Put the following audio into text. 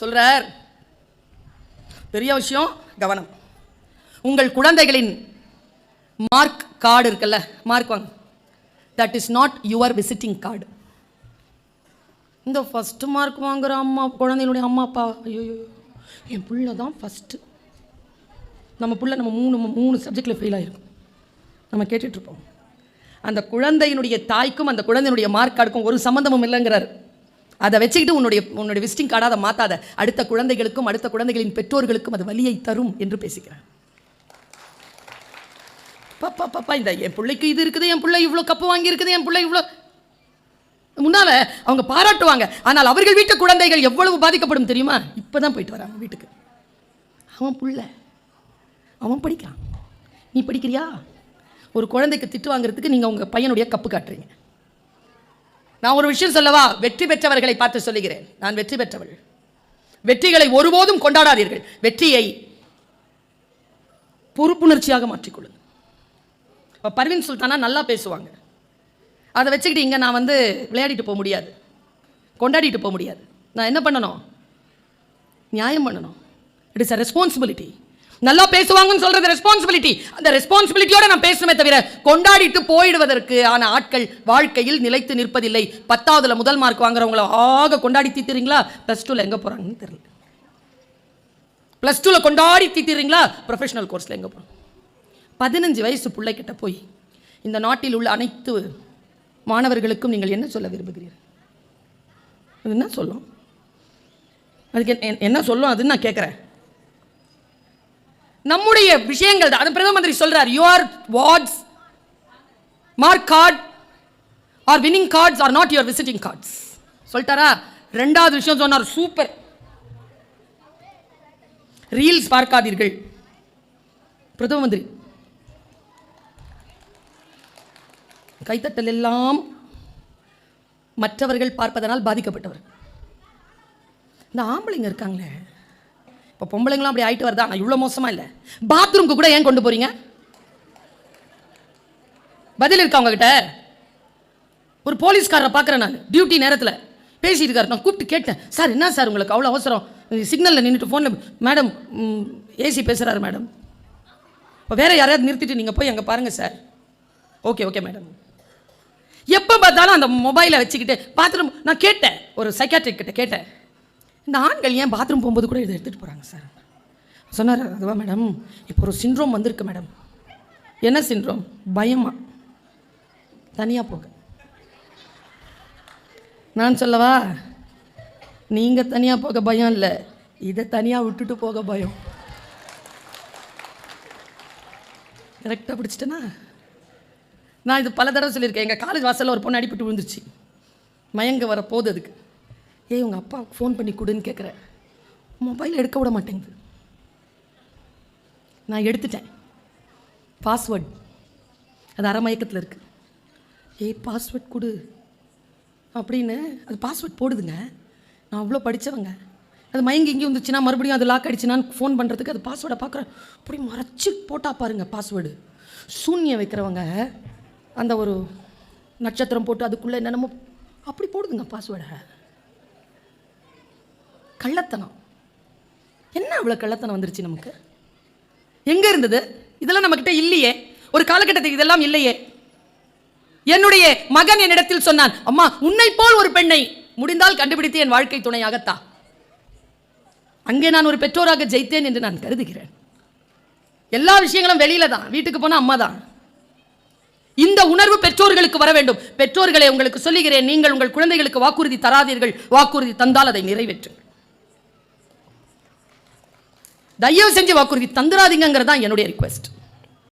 சொல்கிறார் பெரிய விஷயம் கவனம். உங்கள் குழந்தைகளின் மார்க் கார்டு இருக்குல்ல மார்க் வாங்க. That is not your visiting card இந்த ஃபஸ்ட்டு மார்க் வாங்குற அம்மா குழந்தைகளுடைய அம்மா அப்பா ஐயோ என் பிள்ளை தான் ஃபஸ்ட்டு நம்ம பிள்ளை நம்ம மூணு மூணு சப்ஜெக்டில் ஃபெயில் ஆகிருக்கும் நம்ம கேட்டுட்ருப்போம் அந்த குழந்தையினுடைய தாய்க்கும் அந்த குழந்தையினுடைய மார்க் கார்டுக்கும் ஒரு சம்மந்தமும் இல்லைங்கிறார். அதை வச்சுக்கிட்டு உன்னுடைய உன்னுடைய விசிட்டிங் கார்டாக அதை மாற்றாத அடுத்த குழந்தைகளுக்கும் அடுத்த குழந்தைகளின் பெற்றோர்களுக்கும் அது வலியை தரும் என்று பேசுகிறேன் பாப்பா பாப்பா இந்த என் பிள்ளைக்கு இது இருக்குது என் பிள்ளை இவ்வளோ கப்பு வாங்கியிருக்குது என் பிள்ளை இவ்வளோ முன்னால அவங்க பாராட்டுவாங்க. ஆனால் அவர்கள் வீட்டு குழந்தைகள் எவ்வளவு பாதிக்கப்படும் தெரியுமா? இப்போ தான் போயிட்டு வராங்க வீட்டுக்கு. அவன் புள்ள. அவன் படிக்கிறான். நீ படிக்கிறியா? ஒரு குழந்தைக்கு திட்டு வாங்குறதுக்கு நீங்கள் உங்கள் பையனுடைய கப்பு காட்டுறீங்க. நான் ஒரு விஷயம் சொல்லவா? வெற்றி பெற்றவர்களை பார்த்து சொல்லுகிறேன். நான் வெற்றி பெற்றவள். வெற்றிகளை ஒருபோதும் கொண்டாடாதீர்கள். வெற்றியை பொறுப்புணர்ச்சியாக மாற்றிக்கொள்ளுங்க இப்போ பர்வீன் சுல்தானா நல்லா பேசுவாங்க. அதை வச்சுக்கிட்டு இங்கே நான் வந்து விளையாடிட்டு போக முடியாது. கொண்டாடிட்டு போக முடியாது. நான் என்ன பண்ணணும்? நியாயம் பண்ணணும். இட் இஸ் அ ரெஸ்பான்சிபிலிட்டி நல்லா பேசுவாங்கன்னு சொல்றது ரெஸ்பான்சிபிலிட்டி அந்த ரெஸ்பான்சிபிலிட்டியோட நான் பேசுமே தவிர கொண்டாடிட்டு போயிடுவதற்கு ஆன ஆட்கள் வாழ்க்கையில் நிலைத்து நிற்பதில்லை. பத்தாவதுல முதல் மார்க் வாங்குறவங்கள ஆக கொண்டாடி தீத்துறீங்களா? ப்ளஸ் டூவில் எங்கே போகிறாங்கன்னு தெரியல. ப்ளஸ் டூவில் கொண்டாடி தீத்துறீங்களா? ப்ரொஃபஷனல் கோர்ஸில் எங்கே போகிறோம் பதினஞ்சு வயசு பிள்ளைக்கிட்ட போய் இந்த நாட்டில் உள்ள அனைத்து மாணவர்களுக்கும் நீங்கள் என்ன சொல்ல விரும்புகிறீர்கள்? அது என்ன சொல்லும்? அதுக்கு என்ன- என்ன சொல்லும்? அதுன்னு நான் கேட்குறேன் நம்முடைய விஷயங்கள் தான். அது பிரதம மந்திரி சொல்றார் your wards mark card are winning cards are not your visiting cards சொல்லிட்டாரா? ரெண்டாவது விஷயம் சொன்னார் சூப்பர் ரீல்ஸ் பார்க்காதீர்கள். பிரதம மந்திரி. கைத்தட்டல் எல்லாம் மற்றவர்கள் பார்ப்பதனால் பாதிக்கப்பட்டவர். இந்த ஆம்பளைங்க இருக்காங்களே. இப்போ பொம்பளைங்களாம் அப்படி ஆயிட்டு வருதா? நான் இவ்வளோ மோசமாக இல்லை. பாத்ரூம்க்கு கூட ஏன் கொண்டு போகிறீங்க பதில் இருக்கா உங்ககிட்ட? ஒரு போலீஸ்காரரை பார்க்குறேன் நான். டியூட்டி நேரத்தில். பேசியிருக்காரு நான் கூப்பிட்டு கேட்டேன். சார் என்ன சார் உங்களுக்கு அவ்வளோ அவசரம்? சிக்னலில் நின்றுட்டு ஃபோனில் மேடம் ஏசி பேசுகிறாரு மேடம் இப்போ வேறு யாரையாவது நிறுத்திட்டு நீங்கள் போய் அங்கே பாருங்கள் சார். ஓகே ஓகே மேடம் எப்போ பார்த்தாலும் அந்த மொபைலை வச்சுக்கிட்டு பாத்ரூம் நான் கேட்டேன். ஒரு சைக்காட்ரிக் கிட்ட கேட்டேன். இந்த ஆண்கள் ஏன் பாத்ரூம் போகும்போது கூட இதை எடுத்துகிட்டு போகிறாங்க சார் சொன்னார் அதுவா மேடம் இப்போ ஒரு சிண்ட்ரோம் வந்திருக்கு மேடம் என்ன சிண்ட்ரோம் பயமா? தனியாக போக நான் சொல்லவா? நீங்கள் தனியாக போக பயம் இல்லை. இதை தனியாக விட்டுட்டு போக பயம். கரெக்டாக பிடிச்சிட்டேனா? நான் இது பல தடவை சொல்லியிருக்கேன். எங்கள் காலேஜ் வாசலில் ஒரு பொண்ணு அடிபட்டு விழுந்துருச்சு. மயங்க வர போகுது அதுக்கு. ஏய் உங்கள் அப்பா ஃபோன் பண்ணி கொடுன்னு கேட்குறேன் மொபைல் எடுக்க விட மாட்டேங்குது. நான் எடுத்துட்டேன். பாஸ்வேர்ட் அது அரை மயக்கத்தில் இருக்குது ஏய் பாஸ்வேர்ட் கொடு. அப்படின்னு அது பாஸ்வேர்ட் போடுதுங்க. நான் அவ்வளோ படித்தவங்க அது மயங்கி இங்கே வந்துச்சுன்னா மறுபடியும் அது லாக் அடிச்சுனான்னு ஃபோன் பண்ணுறதுக்கு அது பாஸ்வேர்டை பார்க்குறேன். அப்படி மறைச்சி போட்டால் பாருங்க பாஸ்வேர்டு சூன்யம் வைக்கிறவங்க அந்த ஒரு நட்சத்திரம் போட்டு அதுக்குள்ளே என்னென்னமோ அப்படி போடுதுங்க பாஸ்வேர்டை கள்ளத்தனம். என்ன அவ்வளோ கள்ளத்தனம் வந்துருச்சு நமக்கு? எங்கே இருந்தது? இதெல்லாம் நம்மக்கிட்ட இல்லையே. ஒரு காலகட்டத்துக்கு இதெல்லாம் இல்லையே. என்னுடைய மகன் என்னிடத்தில் சொன்னான் அம்மா உன்னை போல் ஒரு பெண்ணை முடிந்தால் கண்டுபிடித்து என் வாழ்க்கை துணையாகத்தா? அங்கே நான் ஒரு பெற்றோராக ஜெயித்தேன் என்று நான் கருதுகிறேன். எல்லா விஷயங்களும் வெளியில தான். வீட்டுக்கு போனால் அம்மா தான். இந்த உணர்வு பெற்றோர்களுக்கு வர வேண்டும். பெற்றோர்களை உங்களுக்கு சொல்லுகிறேன் நீங்கள் உங்கள் குழந்தைகளுக்கு வாக்குறுதி தராதீர்கள். வாக்குறுதி தந்தால் அதை நிறைவேற்று. தயவு செஞ்சு வாக்குறுதி தந்துராதீங்கிறது தான் என்னுடைய ரிக்வெஸ்ட்